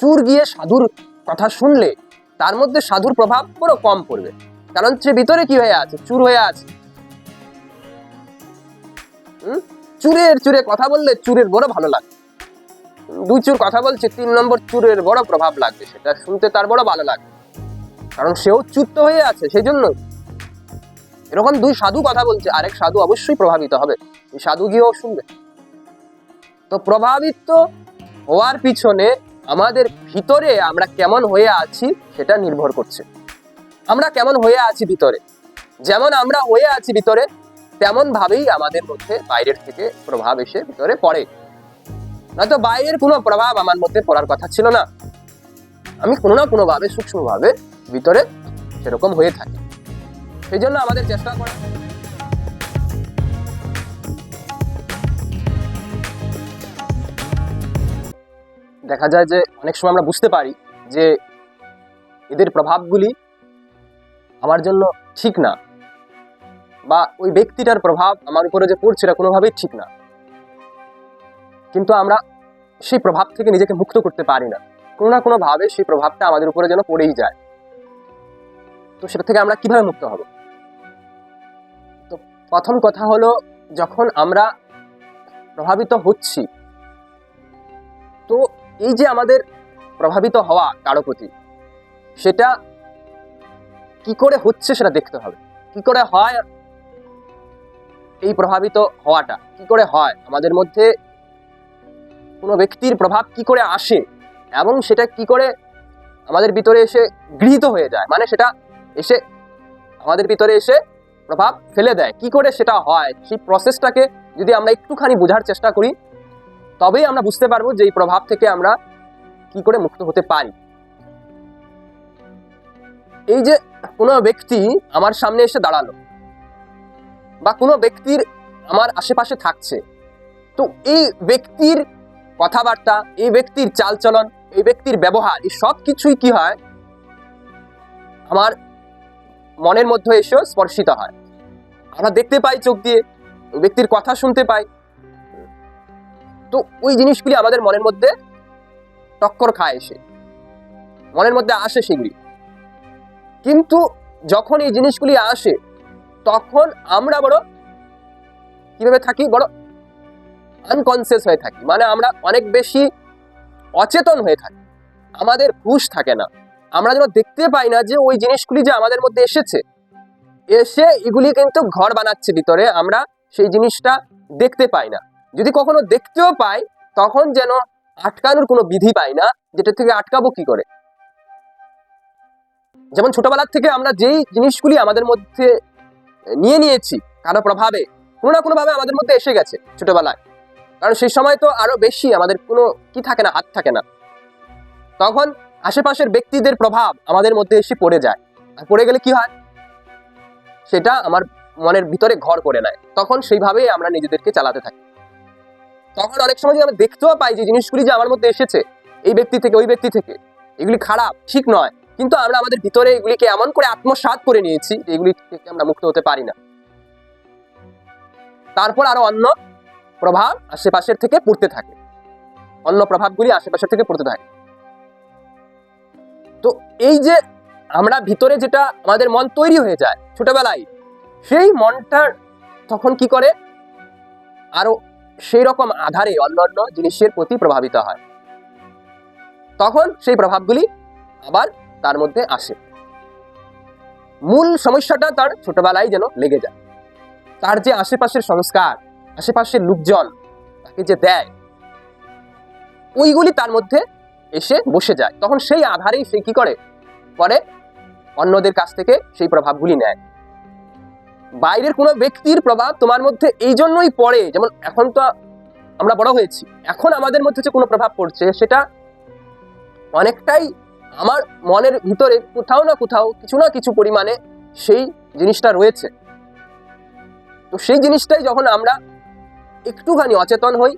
চুর গিয়ে সাধুর কথা শুনলে, তার মধ্যে সাধুর প্রভাব পুরো কম পড়বে। কারণ সে ভিতরে কি হয়ে আছে? চুর হয়ে আছে? চুরের চুরে কথা বললে চুরের বড় ভালো লাগে। দুই চুর কথা বলছে, তিন নম্বর চুরের বড় প্রভাব লাগবে, সেটা শুনতে তার বড় ভালো লাগে। কারণ সেও চুত্ত হয়ে আছে সেই জন্য এরকম দুই সাধু কথা বলছে, আরেক সাধু অবশ্যই প্রভাবিত হবে। সাধু গিয়েও শুনবে। তো প্রভাবিত হওয়ার পিছনে আমাদের ভিতরে আমরা কেমন হয়ে আছি সেটা নির্ভর করছে। আমরা কেমন হয়ে আছি ভিতরে? যেমন আমরা হয়ে আছি ভিতরে তেমন ভাবেই আমাদের মধ্যে বাইরের থেকে প্রভাব এসে ভিতরে পড়ে। নয়তো বাইরের কোনো প্রভাব আমার মধ্যে পড়ার কথা ছিল না। আমি কোনো না কোনো ভাবে সূক্ষ্মভাবে ভিতরে সেরকম হয়ে থাকি। সেই জন্য আমাদের চেষ্টা করা দেখা যায় যে অনেক সময় আমরা বুঝতে পারি যে এদের প্রভাবগুলি আমার জন্য ঠিক না বা ওই ব্যক্তিটার প্রভাব আমার উপরে যে পড়ছে এটা কোনোভাবেই ঠিক না। কিন্তু আমরা সেই প্রভাব থেকে নিজেকে মুক্ত করতে পারি না। কোনো না কোনোভাবে সেই প্রভাবটা আমাদের উপরে যেন পড়েই যায়। তো সেটা থেকে আমরা কীভাবে মুক্ত হব? তো প্রথম কথা হলো, যখন আমরা প্রভাবিত হচ্ছি, তো এই যে আমাদের প্রভাবিত হওয়া কারও প্রতি সেটা কি করে হচ্ছে সেটা দেখতে হবে। কি করে হয় এই প্রভাবিত হওয়াটা? কি করে হয়? আমাদের মধ্যে কোনো ব্যক্তির প্রভাব কি করে আসে এবং সেটা কি করে আমাদের ভিতরে এসে গৃহীত হয়ে যায়? মানে সেটা এসে আমাদের ভিতরে এসে প্রভাব ফেলে দেয়। কি করে সেটা হয়? সেই প্রসেসটাকে যদি আমরা একটুখানি বোঝার চেষ্টা করি তবেই আমরা বুঝতে পারব যে এই প্রভাব থেকে আমরা কি করে মুক্ত হতে পারি। এই যে কোনো ব্যক্তি আমার সামনে এসে দাঁড়াল বা কোনো ব্যক্তির আমার আশেপাশে থাকছে, তো এই ব্যক্তির কথাবার্তা, এই ব্যক্তির চালচলন, এই ব্যক্তির ব্যবহার, এই সব কিছুই কি হয়? আমার মনের মধ্যে এসেও স্পর্শিত হয়। আমরা দেখতে পাই চোখ দিয়ে ব্যক্তির কথা শুনতে পাই। তো ওই জিনিসগুলি আমাদের মনের মধ্যে টক্কর খায় এসে মনের মধ্যে আসে সেগুলি। কিন্তু যখন এই জিনিসগুলি আসে, তখন আমরা বড় কীভাবে থাকি? বড় আনকনসিয়াস হয়ে থাকি। মানে আমরা অনেক বেশি অচেতন হয়ে থাকি। আমাদের হুশ থাকে না। আমরা যেন দেখতে পাই না যে ওই জিনিসগুলি যে আমাদের মধ্যে এসেছে। এসে এগুলি কিন্তু ঘর বানাচ্ছে ভিতরে। আমরা সেই জিনিসটা দেখতে পাই না। যদি কখনো দেখতেও পাই, তখন যেন আটকানোর কোনো বিধি পাই না, যেটা থেকে আটকাবো কি করে? যেমন ছোটবেলার থেকে আমরা যেই জিনিসগুলি আমাদের মধ্যে নিয়ে নিয়েছি, কারও প্রভাবে, কোনো না কোনোভাবে আমাদের মধ্যে এসে গেছে ছোটবেলায়। কারণ সেই সময় তো আরও বেশি আমাদের কোনো কি থাকে না, হাত থাকে না। তখন আশেপাশের ব্যক্তিদের প্রভাব আমাদের মধ্যে এসে পড়ে যায়। আর পড়ে গেলে কি হয়? সেটা আমার মনের ভিতরে ঘর করে নেয়। তখন সেইভাবেই আমরা নিজেদেরকে চালাতে থাকি। তখন অনেক সময় যদি আমরা দেখতেও পাই যে জিনিসগুলি যে আমার মধ্যে এসেছে, এই ব্যক্তি থেকে, ওই ব্যক্তি থেকে, এগুলি খারাপ, ঠিক নয়। কিন্তু আমরা আমাদের ভিতরে এগুলিকে এমন করে আত্মসাৎ করে নিয়েছি যে এগুলি থেকে আমরা মুক্ত হতে পারি না। তারপর আরও অন্য প্রভাব আশেপাশের থেকে পড়তে থাকে। অন্য প্রভাবগুলি আশেপাশের থেকে পড়তে থাকে। তো এই যে আমরা ভিতরে যেটা আমাদের মন তৈরি হয়ে যায় ছোটবেলায়, সেই মনটার তখন কি করে? আরও সেই রকম আধারে অন্যান্য জিনিসের প্রতি প্রভাবিত হয়। তখন সেই প্রভাবগুলি আবার তার মধ্যে আসে। মূল সমস্যাটা তার ছোটবেলায় যেন লেগে যায়। তার যে আশেপাশের সংস্কার, আশেপাশের লোকজন তাকে যে দেয়, ওইগুলি তার মধ্যে এসে বসে যায়। তখন সেই আধারেই সে কি করে? পরে অন্যদের কাছ থেকে সেই প্রভাবগুলি নেয়। বাইরের কোনো ব্যক্তির প্রভাব তোমার মধ্যে এই জন্যই পড়ে, যেমন এখন তো আমরা বড় হয়েছি, এখন আমাদের মধ্যে যে কোনো প্রভাব পড়ছে, সেটা অনেকটাই আমার মনের ভিতরে কোথাও না কোথাও কিছু না কিছু পরিমাণে সেই জিনিসটা রয়েছে। তো সেই জিনিসটাই যখন আমরা একটুখানি অচেতন হই,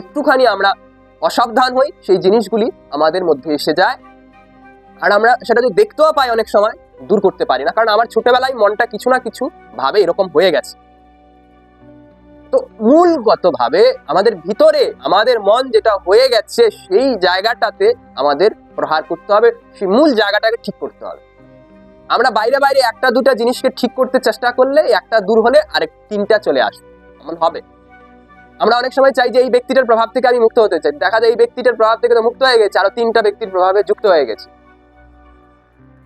একটুখানি আমরা অসাবধান হই, সেই জিনিসগুলি আমাদের মধ্যে এসে যায়। আর আমরা সেটা যদি দেখতেও পাই অনেক সময় দূর করতে পারি না। কারণ আমার ছোটবেলায় মনটা কিছু না কিছু ভাবে এরকম হয়ে গেছে। তো মূলগতভাবে আমাদের ভিতরে, আমাদের মন যেটা হয়ে গেছে সেই জায়গাটাতে আমাদের প্রহার করতে হবে। সেই মূল জায়গাটাকে ঠিক করতে হবে। আমরা বাইরে বাইরে একটা দুটা জিনিসকে ঠিক করতে চেষ্টা করলে একটা দূর হলে আরেক তিনটা চলে আসবে। এমন হবে। আমরা অনেক সময় চাই যে এই ব্যক্তিটার প্রভাব থেকে আমি মুক্ত হতে চাই। দেখা যায় এই ব্যক্তিটার প্রভাব থেকে তো মুক্ত হয়ে গেছে। আরও তিনটা ব্যক্তির প্রভাবে যুক্ত হয়ে গেছে।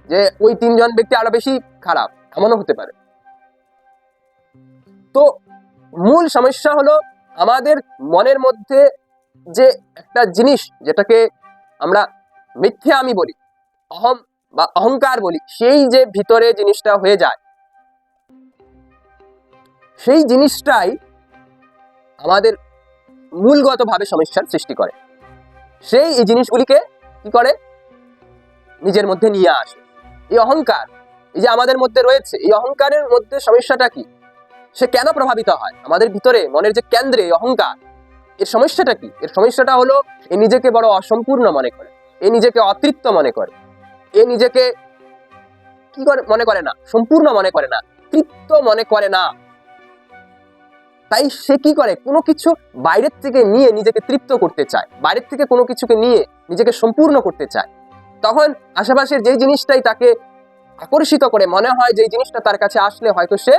যে ওই তিনজন ব্যক্তি আরও বেশি খারাপ, এমনও হতে পারে। তো মূল সমস্যা হলো আমাদের মনের মধ্যে যে একটা জিনিস যেটাকে আমরা মিথ্যে আমি বলি, অহম বা অহংকার বলি, সেই যে ভিতরে জিনিসটা হয়ে যায়, সেই জিনিসটাই আমাদের মূলগতভাবে সমস্যার সৃষ্টি করে। সেই এই জিনিসগুলিকে কি করে? নিজের মধ্যে নিয়ে আসে। এই অহংকার, এই যে আমাদের মধ্যে রয়েছে, এই অহংকারের মধ্যে সমস্যাটা কি? সে কেন প্রভাবিত হয়? আমাদের ভিতরে মনের যে কেন্দ্রে এই অহংকার, এর সমস্যাটা কি? এর সমস্যাটা হলো এ নিজেকে বড় অসম্পূর্ণ মনে করে, এ নিজেকে অতৃপ্ত মনে করে, এ নিজেকে কি করে, মনে করে না, সম্পূর্ণ মনে করে না, তৃপ্ত মনে করে না। তাই সে কি করে? কোনো কিছু বাইরের থেকে নিয়ে নিজেকে তৃপ্ত করতে চায়, বাইরের থেকে কোনো কিছুকে নিয়ে নিজেকে সম্পূর্ণ করতে চায়। তখন আশেপাশের যে জিনিসটাই তাকে আকর্ষিত করে মনে হয় যে জিনিসটা তার কাছে আসলে হয়তো সে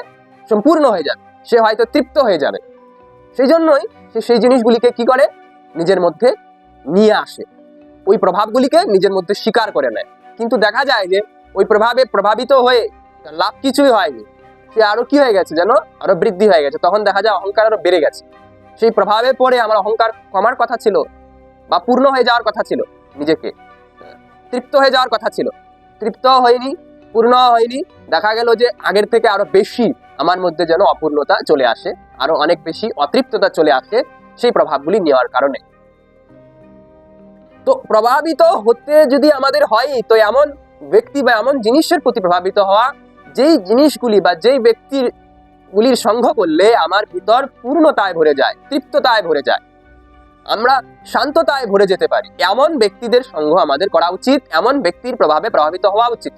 সম্পূর্ণ হয়ে যাবে, সে হয়তো তৃপ্ত হয়ে যাবে। সেই জন্যই সে সেই জিনিসগুলিকে কি করে? নিজের মধ্যে নিয়ে আসে। ওই প্রভাবগুলিকে নিজের মধ্যে স্বীকার করে নেয়। কিন্তু দেখা যায় যে ওই প্রভাবে প্রভাবিত হয়ে তার লাভ কিছুই হয়নি। সে আরও কি হয়ে গেছে যেন? আরও বৃদ্ধি হয়ে গেছে। তখন দেখা যায় অহংকার আরও বেড়ে গেছে। সেই প্রভাবে পড়ে আমার অহংকার কমার কথা ছিল বা পূর্ণ হয়ে যাওয়ার কথা ছিল নিজেকে। তৃপ্ত হয়ে যাওয়ার কথা ছিল। তৃপ্ত হয়নি, পূর্ণ হয়নি। দেখা গেল যে আগের থেকে আরও বেশি আমার মধ্যে যেন অপূর্ণতা চলে আসে, আরও অনেক বেশি অতৃপ্ততা চলে আসে সেই প্রভাবগুলি নেওয়ার কারণে। তো প্রভাবিত হতে যদি আমাদের হয়, তো এমন ব্যক্তি বা এমন জিনিসের প্রতি প্রভাবিত হওয়া, যেই জিনিসগুলি বা যেই ব্যক্তির, গুলির সঙ্গ করলে আমার ভিতর পূর্ণতায় ভরে যায়, তৃপ্ততায় ভরে যায়। আমরা শান্ততায় ভরে যেতে পারি। এমন ব্যক্তিদের সঙ্গ আমাদের করা উচিত, এমন ব্যক্তির প্রভাবে প্রভাবিত হওয়া উচিত।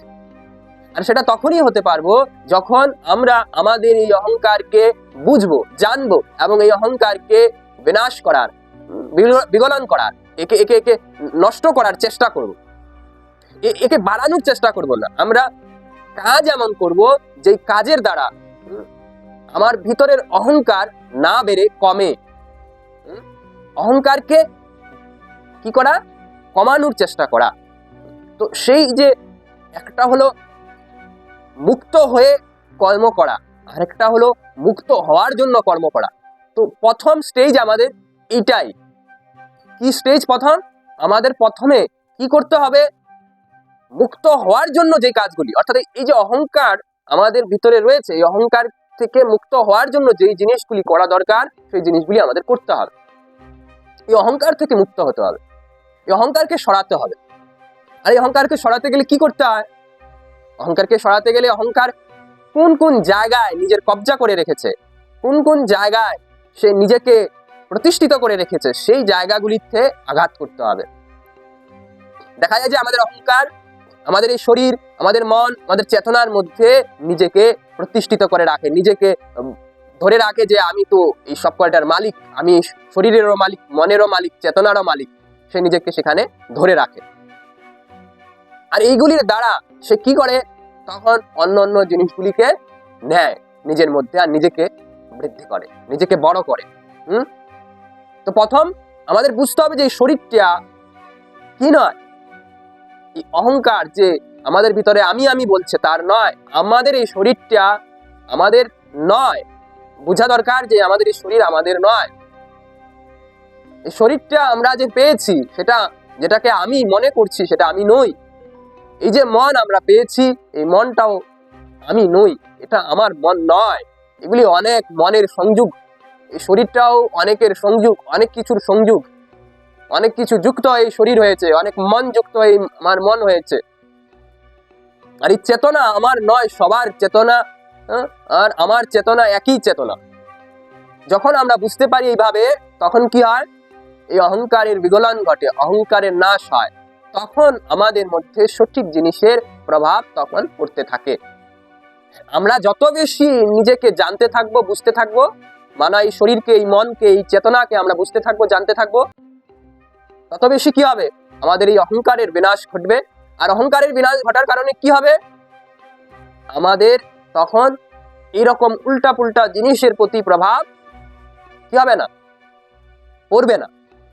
আর সেটা তখনই হতে পারব যখন আমরা আমাদের এই অহংকারকে বুঝব, জানব এবং এই অহংকারকে বিনাশ করার বিগ- বিগলন করার, একে একে একে নষ্ট করার চেষ্টা করব। একে বাড়ানোর চেষ্টা করব না। আমরা কাজ এমন করব যে কাজের দ্বারা আমার ভিতরের অহংকার না বেড়ে কমে। অহংকারকে কি করা? কমানোর চেষ্টা করা। তো সেই যে একটা হলো মুক্ত হয়ে কর্ম করা, আরেকটা হলো মুক্ত হওয়ার জন্য কর্ম করা। তো প্রথম স্টেজ আমাদের এইটাই। কি স্টেজ প্রথম? আমাদের প্রথমে কি করতে হবে? মুক্ত হওয়ার জন্য যে কাজগুলি, অর্থাৎ এই যে অহংকার আমাদের ভিতরে রয়েছে, এই অহংকার থেকে মুক্ত হওয়ার জন্য যেই জিনিসগুলি করা দরকার, সেই জিনিসগুলি আমাদের করতে হবে। এই অহংকার থেকে মুক্ত হতে হবে? এই অহংকারকে সরাতে হবে। আর, এই অহংকারকে সরাতে গেলে কি করতে হয়? অহংকারকে সরাতে গেলে অহংকার কোন কোন জায়গায় নিজের কবজা করে রেখেছে? কোন কোন জায়গায় সে নিজেকে প্রতিষ্ঠিত করে রেখেছে? সেই জায়গাগুলিতে আঘাত করতে হবে। দেখা যায় যে আমাদের অহংকার, আমাদের এই শরীর, আমাদের মন, আমাদের চেতনার মধ্যে নিজেকে প্রতিষ্ঠিত করে রাখে, নিজেকে ধরে রাখে যে আমি তো এই সব কয়টার মালিক, আমি শরীরেরও মালিক, মনেরও মালিক, চেতনারও মালিক, সে নিজেকে সেখানে ধরে রাখে। আর এইগুলির দ্বারা সে কি করে? তখন অন্য অন্য জিনিসগুলিকে নেয় নিজের মধ্যে আর নিজেকে বৃদ্ধি করে, নিজেকে বড় করে। হুম? তো প্রথম আমাদের বুঝতে হবে যে এই শরীরটা কি নয়? এই অহংকার যে আমাদের ভিতরে আমি আমি বলছে, তার নয়। আমাদের এই শরীরটা আমাদের নয়। বোঝা দরকার যে আমাদের এই শরীর আমাদের নয়। এই শরীরটা আমরা যে পেয়েছি, সেটা যেটাকে আমি মনে করছি, সেটা আমি নই। এই যে মন আমরা পেয়েছি, এই মনটাও আমি নই, এটা আমার মন নয়। এগুলি অনেক মনের সংযোগ। এই শরীরটাও অনেকের সংযোগ, অনেক কিছুর সংযোগ। অনেক কিছু যুক্ত এই শরীর হয়েছে, অনেক মন যুক্ত এই আমার মন হয়েছে। আর এই চেতনা আমার নয়, সবার চেতনা? আর আমার চেতনা একই চেতনা। যখন আমরা বুঝতে পারি এইভাবে, তখন কি হয়? এই অহংকারের বিগলন ঘটে, অহংকারের নাশ হয়। তখন আমাদের মধ্যে সঠিক জিনিসের প্রভাব তখন পড়তে থাকে। আমরা যত বেশি নিজেকে জানতে থাকব, বুঝতে থাকব, মানা এই শরীরকে, এই মনকে, এই চেতনাকে আমরা বুঝতে থাকব, জানতে থাকব, তত বেশি কি হবে? আমাদের এই অহংকারের বিনাশ ঘটবে। আর অহংকারের বিনাশ ঘটার কারণে কি হবে? আমাদের তখন এইরকম উল্টা পুল্টা জিনিসের প্রতি প্রভাব কি হবে না? পড়বে না।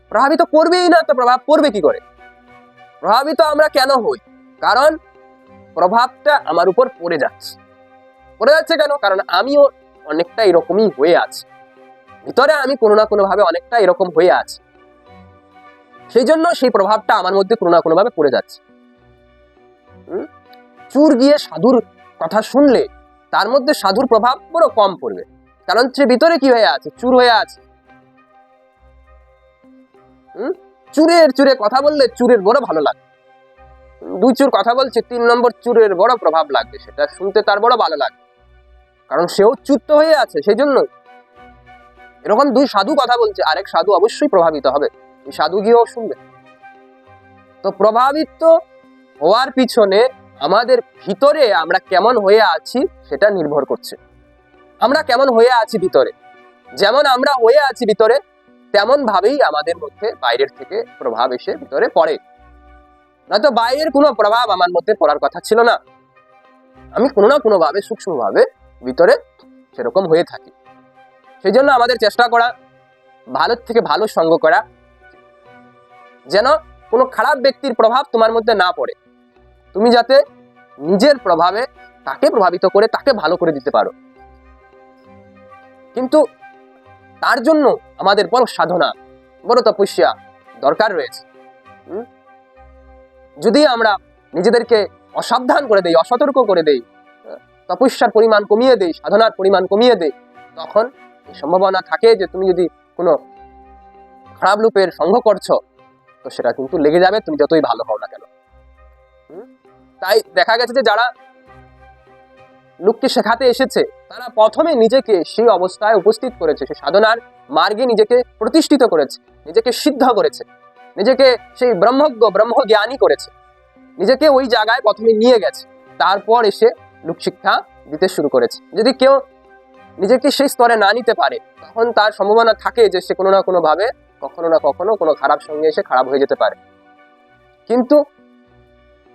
প্রভাবিত করবেই না, তো প্রভাব পড়বে কি করে? প্রভাবিত আমরা কেন হই? কারণ প্রভাবটা আমার উপর পড়ে যাচ্ছে। পড়ে যাচ্ছে কেন? কারণ আমিও অনেকটা এরকমই হয়ে আছি। ভিতরে আমি কোনো না কোনো ভাবে অনেকটা এরকম হয়ে আছি। সেই জন্য সেই প্রভাবটা আমার মধ্যে কোনো না কোনো ভাবে পড়ে যাচ্ছে? চুর গিয়ে সাধুর কথা শুনলে তার মধ্যে সাধুর প্রভাব বড় কম পড়বে। কারণ সে ভিতরে কি হয়ে আছে? চুর হয়ে আছে? চুরের চুরে কথা বললে চুরের বড় ভালো লাগবে। দুই চুর কথা বলছে, তিন নম্বর চুরের বড় প্রভাব লাগবে। সেটা শুনতে তার বড় ভালো লাগবে। কারণ সেও চুত্ত হয়ে আছে সেই জন্য এরকম দুই সাধু কথা বলছে, আরেক সাধু অবশ্যই প্রভাবিত হবে। সাধু গিয়েও শুনবে। তো প্রভাবিত হওয়ার পিছনে আমাদের ভিতরে আমরা কেমন হয়ে আছি সেটা নির্ভর করছে। আমরা কেমন হয়ে আছি ভিতরে? যেমন আমরা হয়ে আছি ভিতরে তেমন ভাবেই আমাদের মধ্যে বাইরের থেকে প্রভাব এসে ভিতরে পড়ে। নয়তো বাইরের কোনো প্রভাব আমার মধ্যে পড়ার কথা ছিল না। আমি কোনো না কোনো ভাবে সূক্ষ্মভাবে ভিতরে সেরকম হয়ে থাকি। সেই জন্য আমাদের চেষ্টা করা, ভালোর থেকে ভালো সঙ্গ করা, যেন কোনো খারাপ ব্যক্তির প্রভাব তোমার মধ্যে না পড়ে। তুমি যাতে নিজের প্রভাবে তাকে প্রভাবিত করে তাকে ভালো করে দিতে পারো। কিন্তু তার জন্য আমাদের বড় সাধনা, বড় তপস্যা দরকার রয়েছে। যদি আমরা নিজেদেরকে অসাবধান করে দেই, অসতর্ক করে দেই, তপস্যার পরিমাণ কমিয়ে দেই, সাধনার পরিমাণ কমিয়ে দেই, তখন সম্ভাবনা থাকে যে তুমি যদি কোনো খারাপ রূপের সঙ্গ করছ, তো সেটা কিন্তু লেগে যাবে, তুমি যতই ভালো হও না কেন? তাই দেখা গেছে যে যারা লোককে শেখাতে এসেছে, তারা প্রথমে নিজেকে সেই অবস্থায় উপস্থিত করেছে সে সাধনার মার্গে নিজেকে প্রতিষ্ঠিত করেছে, নিজেকে সিদ্ধ করেছে, নিজেকে সেই ব্রহ্মজ্ঞ, ব্রহ্মজ্ঞানী করেছে, নিজেকে ওই জায়গায় প্রথমে নিয়ে গেছে, তারপর এসে লোকশিক্ষা দিতে শুরু করেছে। যদি কেউ নিজেকে সেই স্তরে না নিতে পারে, তখন তার সম্ভাবনা থাকে যে সে কোনো না কোনোভাবে কখনো না কখনো কোনো খারাপ সঙ্গে এসে খারাপ হয়ে যেতে পারে। কিন্তু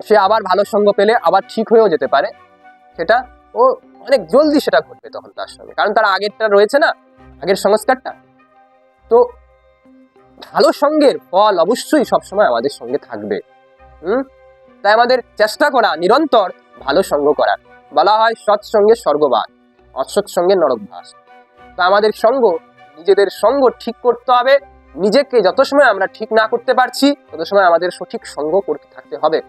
সে আবার ভালো সঙ্গ পেলে আবার ঠিক হয়েও যেতে পারে। সেটা ও অনেক জলদি সেটা ঘটবে তখন তার সঙ্গে। কারণ তার আগেরটা রয়েছে না, আগের সংস্কারটা। তো ভালো সঙ্গের ফল অবশ্যই সবসময় আমাদের সঙ্গে থাকবে। হুম? তাই আমাদের চেষ্টা করা, নিরন্তর ভালো সঙ্গ করার বলা হয় সৎসঙ্গে স্বর্গবাস, অসৎ সঙ্গে নরকবাস। তা আমাদের সঙ্গ, নিজেদের সঙ্গ ঠিক করতে হবে। নিজেকে যত সময় আমরা ঠিক না করতে পারছি, তত সময় আমাদের সঠিক সঙ্গ করতে থাকতে হবে।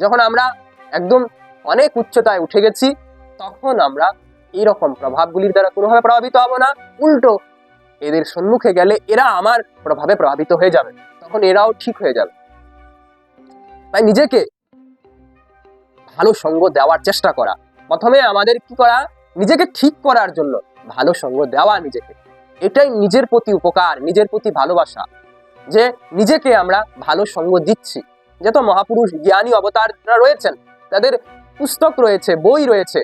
যখন আমরা একদম অনেক উচ্চতায় উঠে গেছি, তখন আমরা এইরকম প্রভাবগুলির দ্বারা কোনোভাবে প্রভাবিত হব না। উল্টো, এদের সম্মুখে গেলে এরা আমার প্রভাবে প্রভাবিত হয়ে যাবে। তখন এরাও ঠিক হয়ে যাবে। তাই নিজেকে ভালো সঙ্গ দেওয়ার চেষ্টা করা। প্রথমে আমাদের কি করা? নিজেকে ঠিক করার জন্য ভালো সঙ্গ দেওয়া নিজেকে। এটাই নিজের প্রতি উপকার, নিজের প্রতি ভালোবাসা। যে নিজেকে আমরা ভালো সঙ্গ দিচ্ছি। যত মহাপুরুষ জ্ঞানী অবতাররা রয়েছেন, তাদের পুস্তক রয়েছে, বই রয়েছে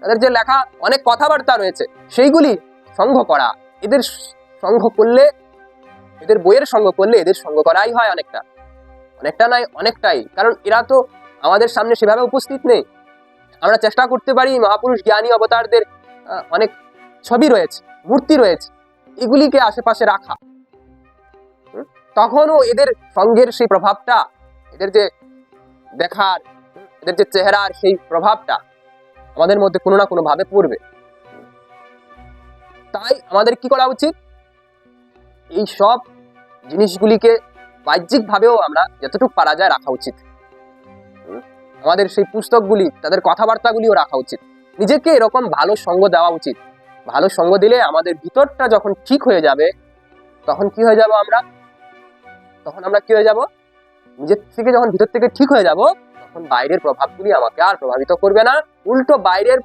তাদের যে লেখা, অনেক কথাবার্তা রয়েছে, সেইগুলি সঙ্গ করা, এদের সঙ্গ করলে, এদের বইয়ের সঙ্গ করলে এদের সঙ্গ করাই হয় অনেকটা। অনেকটা নয়, অনেকটাই। কারণ এরা তো আমাদের সামনে সেভাবে উপস্থিত নেই। আমরা চেষ্টা করতে পারি মহাপুরুষ জ্ঞানী অবতারদের অনেক ছবি রয়েছে, মূর্তি রয়েছে, এগুলিকে আশেপাশে রাখা? তখনও এদের সঙ্গের সেই প্রভাবটা, এদের যে দেখার, এদের যে চেহারার সেই প্রভাবটা আমাদের মধ্যে কোনো না কোনো ভাবে পড়বে। তাই আমাদের কি করা উচিত? এই সব জিনিসগুলিকে বাহ্যিকভাবেও আমরা যতটুকু পারা যায় রাখা উচিত। আমাদের সেই পুস্তকগুলি, তাদের কথাবার্তাগুলিও রাখা উচিত। নিজেকে এরকম ভালো সঙ্গ দেওয়া উচিত। ভালো সঙ্গ দিলে আমাদের ভিতরটা যখন ঠিক হয়ে যাবে, তখন কি হয়ে যাব আমরা? তখন আমরা কি হয়ে যাব? নিজের থেকে যখন ভিতর থেকে ঠিক হয়ে যাব, তখন বাইরের প্রভাবগুলি আমাকে আর প্রভাবিত করবে না। উল্টো বাইরের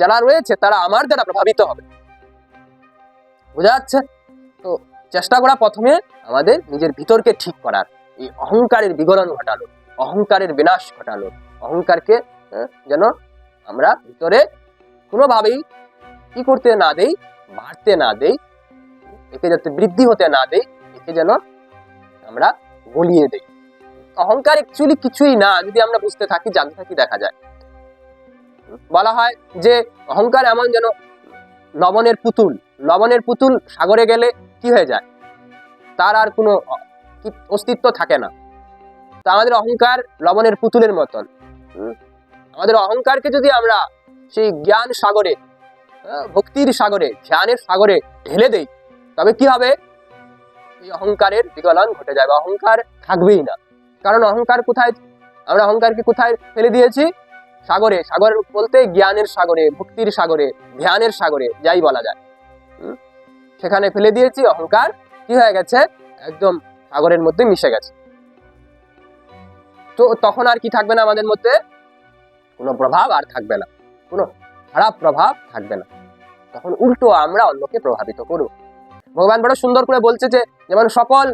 যারা রয়েছে, তারা আমার দ্বারা প্রভাবিত হবে। বোঝা যাচ্ছে? তো চেষ্টা করা প্রথমে আমাদের নিজের ভিতরকে ঠিক করার। এই অহংকারের বিগড়ন ঘটালো, অহংকারের বিনাশ ঘটালো। অহংকারকে যেন আমরা ভিতরে কোনোভাবেই কি করতে না দেই, বাড়তে না দেই একে যাতে বৃদ্ধি হতে না দেই একে যেন আমরা গলিয়ে দেই। অহংকার অ্যাকচুয়ালি কিছুই না, যদি আমরা বুঝতে থাকি, জানতে থাকি, দেখা যায়। বলা হয় যে, অহংকার এমন যেন লবণের পুতুল লবণের পুতুল সাগরে গেলে কি হয়ে যায়? তার আর কোনো অস্তিত্ব থাকে না। তো আমাদের অহংকার লবণের পুতুলের মতন? আমাদের অহংকারকে যদি আমরা সেই জ্ঞান সাগরে ভক্তির সাগরে, ধ্যানের সাগরে ঢেলে দেই, তবে কি হবে? এই অহংকারের বিকলন ঘটে যাবে অহংকার থাকবেই না। কারণ অহংকার কোথায়? আমরা অহংকারকে কোথায় ফেলে দিয়েছি? সাগরে। সাগর বলতে জ্ঞানের সাগরে, ভক্তির সাগরে, ধ্যানের সাগরে, যাই বলা যায়। সেখানে ফেলে দিয়েছি অহংকার। কি হয়ে গেছে? একদম সাগরের মধ্যে মিশে গেছে। তো তখন আর কি থাকবে না আমাদের মধ্যে? কোনো প্রভাব আর থাকবে না। কোনো খারাপ প্রভাব থাকবে না। তখন উল্টো আমরা অন্যকে প্রভাবিত করব। ভগবান বড় সুন্দর করে বলছে যে, যেমন সকল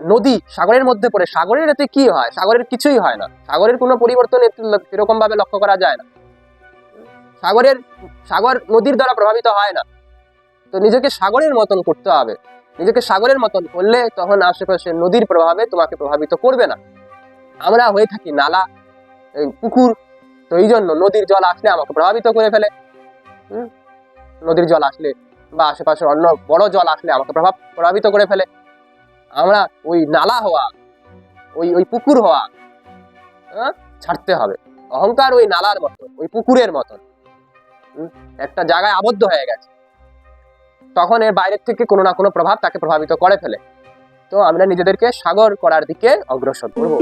নদী সাগরের মধ্যে পড়ে, সাগরের এতে কি হয়? সাগরের কিছুই হয় না। সাগরের কোনো পরিবর্তন সেরকম ভাবে লক্ষ্য করা যায় না। সাগরের, সাগর নদীর দ্বারা প্রভাবিত হয় না। তো নিজেকে সাগরের মতন করতে হবে। নিজেকে সাগরের মতন করলে তখন আশেপাশে নদীর প্রভাবে তোমাকে প্রভাবিত করবে না। আমরা হয়ে থাকি নালা পুকুর, তো এই জন্য নদীর জল আসলে আমাকে প্রভাবিত করে ফেলে? নদীর জল আসলে বা আশেপাশের অন্য বড় জল আসলে আমাকে প্রভাব প্রভাবিত করে ফেলে আমরা ওই নালা হওয়া, ওই ওই পুকুর হওয়া হ্যাঁ? ছাড়তে হবে অহংকার ওই নালার মতন, ওই পুকুরের মতন? একটা জায়গায় আবদ্ধ হয়ে গেছে তখন এর বাইরের থেকে কোনো না কোনো প্রভাব তাকে প্রভাবিত করে ফেলে তো আমরা নিজেদেরকে সাগর করার দিকে অগ্রসর করব